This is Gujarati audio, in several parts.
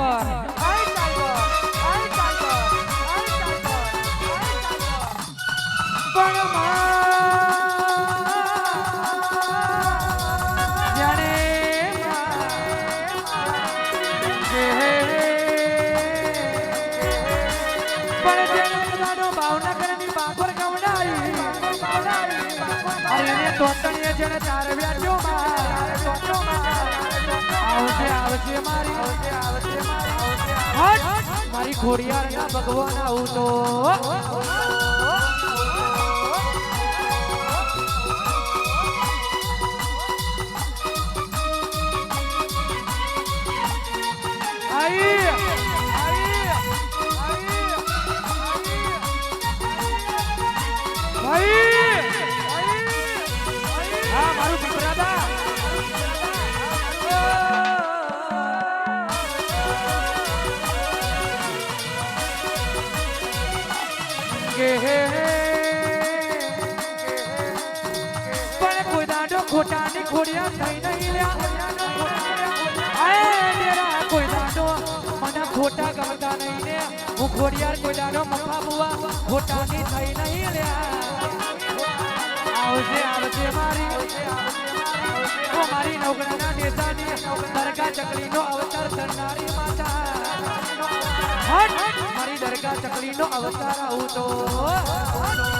টাইগার પણ જાણે પણ જેનો ભાવનગરની બાપર ગવડાવી અરે મારી. ખોડિયાર ના ભગવાન આવું તો. દાડો ખોડિયા થઈ નહીં લ્યા. કોઈ દાડો મને ખોટા ગમતા નહીં ને. હું ખોડિયાર કોઈ દાડો મફા બુવા, ખોટાની થઈ નહીં લ્યા. આવજે આવજે મારી. મારી નવગણના નેતાની દરગા ચકલીનો અવતાર કરનારી માતા. મારી દરગા ચકલીનો અવતાર આવું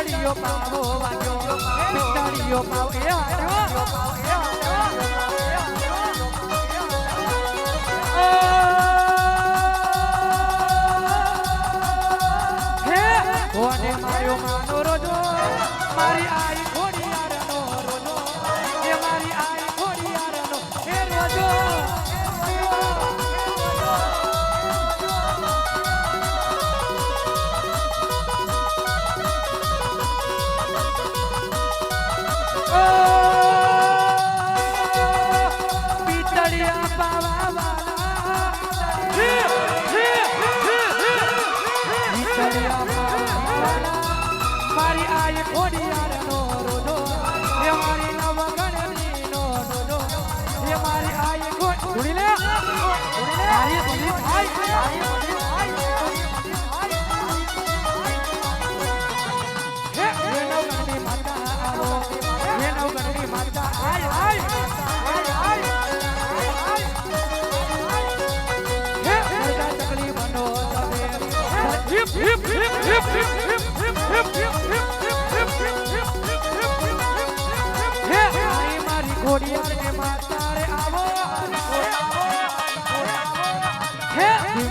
પિત્તળીયો પાવો વાગ્યો પિત્તળીયો પાવો એ હે કોને માર્યો માનો રોજો? મારી આઈ 아이고 아이고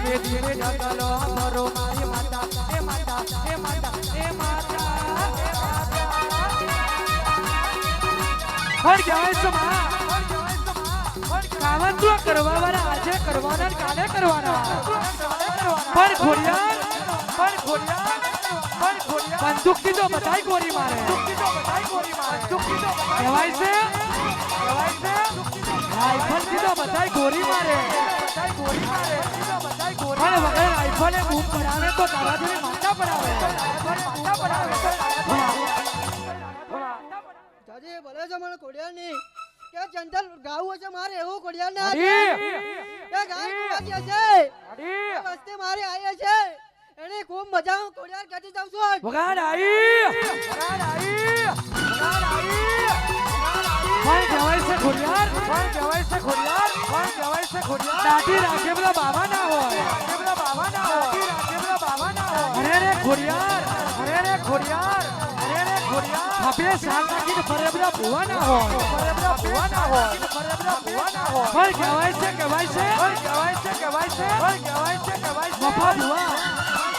ધીમે હર જય સમા આજે કરવાના કાલે કરવાના. પર ખોડિયા પરથી તો બધાય ગોરી મારે. બંદૂક મારે. અને વગર આઈફોને બૂમ પડાવે તો તારા જોડે પડાવે માતા પડાવે. જાજે ભલે છે મને કોડિયા ની કે જંતર ગાવું છે મારે એવું કોડિયા ના એ ગાય કોડિયા છે વસ્તે મારે આયે છે એને ખૂબ મજા કોડિયા કાઢી જાઉં છું. વગાડ આવી વગાડ આવી વગાડ આવી કોણ કહેવાય છે ખોડિયાર કોણ કહેવાય છે ખોડિયાર કોણ કહેવાય છે ખોડિયાર દાઢી રાખે બાબા ના હોય રાખે બાબા ના હોય દાઢી રાખે બાબા ના હોય અરે રે ખોડિયાર અરે રે ખોડિયાર અરે રે ખોડિયાર હવે સાલ નાખીને ફરે બધા ભૂવા ના હોય ફરે બધા ભૂવા ના હોય ફરે બધા ભૂવા ના હોય કોણ કહેવાય છે કહેવાય છે કોણ કહેવાય છે કહેવાય છે કોણ કહેવાય છે કહેવાય છે મફા ભૂવા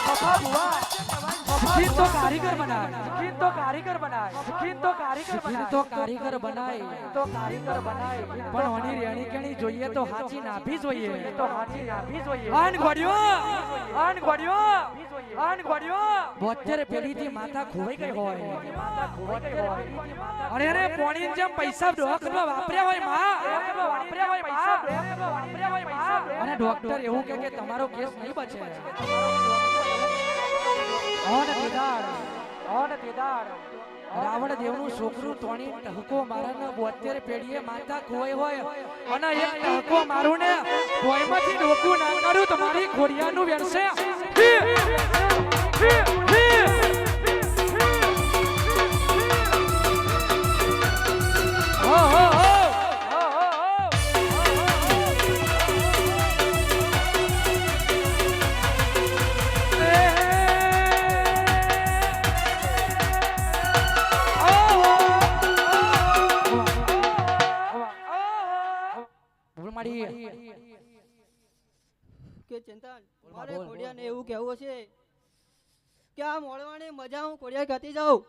મફા ભૂવા શીખીન તો કારીગર બનાય શીખીન તો કારીગર બનાય શીખીન તો કારીગર બનાય તો કારીગર બનાય તો કારીગર બનાય પણ ઓની રેણી કેણી જોઈએ તો હાચી નાભી જોઈએ. તો હાચી નાભી જોઈએ. આન ગોડ્યો આન ગોડ્યો આન ગોડ્યો બોતેર પેઢીથી થી માતા ખોવાઈ ગઈ હોય. અરે અરે પોણી જેમ પૈસા ડોકમાં વાપર્યા હોયમાં. વાપર્યા હોય વાપર્યા હોય અને ડોક્ટર એવું કે તમારો કેસ નહીં બચે. ઓન દેવનું રાવણ છોકરું તોણી ટહકો મારાને બોતેર પેઢીએ માતા ખોઈ હોય. અને એક ટહકો મારું ને ભોયમાંથી ડોકું ના કરું, તમારી ખોડિયા નું વેણશે. ચિંતન મારે ખોડિયાને એવું કહેવું છે કે આ મોડવાની મજા હું ખોડિયા ખાતી જાઉં?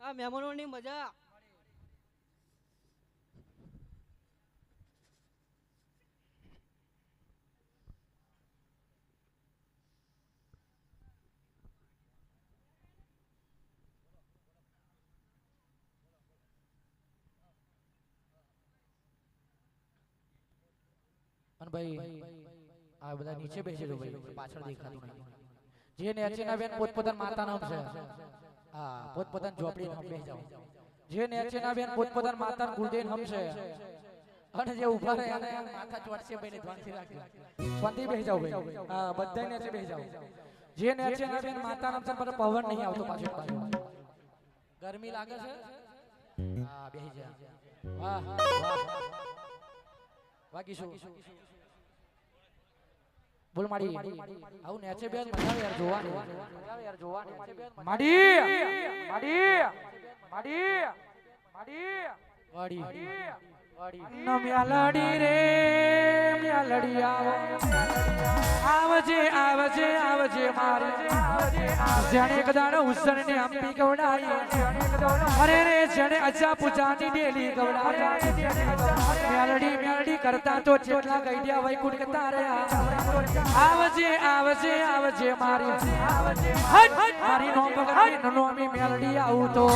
આ મહેમાનોની મજા. અને ભાઈ આ બધા નીચે બેસી જો ભાઈ પાછળ દેખાતું નહીં જે નેચેના બેન પોતપોતાના માતા નામ છે. હા પોતપોતાની ઝોપડી નામ બે જાઓ. જે નેચેના બેન પોતપોતાના માતા ગુરુદેવ નામ છે. અને જે ઊભા રહે એને માથા ચોટશે ભાઈ ધ્યાનથી રાખજો. શાંતિ બેસી જાઓ ભાઈ. હા બધા નેચે બેસી જાઓ. જે નેચેના બેન માતા નામ છે પર પવન નહીં આવતો પાછળ પાછળ ગરમી લાગે છે? હા બેસી જા વાહ વાહ. બાકી શું બોલ માડી. આવું નેચે બેન મજા યાર જોવાની. મજા આવે યાર જોવાની. માડી. માડી. માડી. માડી. ન મ્યાલડી મ્યાલડી આવો. આવજે આવજે આવજે મારી. જેણે કદાડો ને અંબી અરે રે, જેણે અજા પૂજાની ડેલી ગવડાઈ કરતા તો જેટલા ગઈડ્યા વૈકુંઠ કતા રહ્યા. આવજે આવજે આવજે મારી. મારી નો પકડી નોમી મ્યાલડી આવું તો.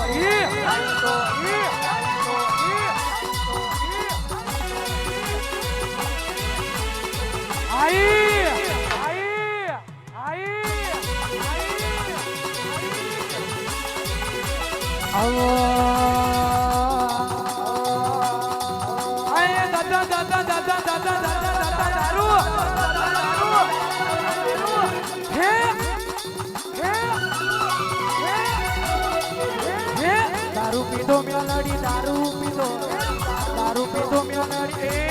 દારૂ પીધો મ્યાલડી દારૂ પીધો દારૂ પીધો મ્યાલડી એ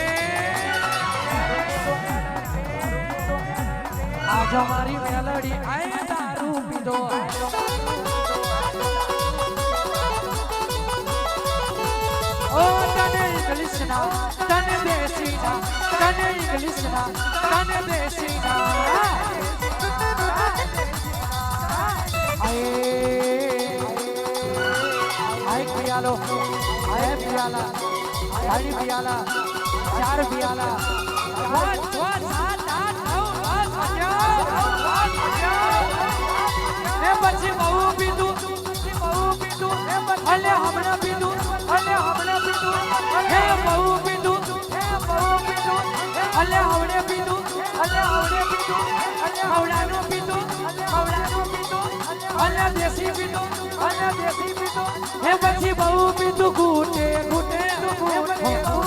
આજ અમારી મેલડી આય દારૂ પીધો તને ઇંગ્લિશ ના તને દેશી ના તને ઇંગ્લિશ ના તને દેશી ના આય પિયાલો આય પિયાલા આય પિયાલા, ચાર પિયાલા. પાંચ છ સાત આઠ નવ દસ અગિયાર અગિયાર ને પછી બહુ પીધું બહુ પીધું, ને પછી અલે, હમણાં પીધું પીધું હે બહુ પીધું હે બહુ પીધું અલે હવડે પીધું અલે હવડે પીધું અલે હવડાનું પીધું અલે હવડાનું પીધું અલે દેશી પીધું અલે દેશી પીધું હે પછી બહુ પીધું ઘૂટે ઘૂટે ઘૂટે.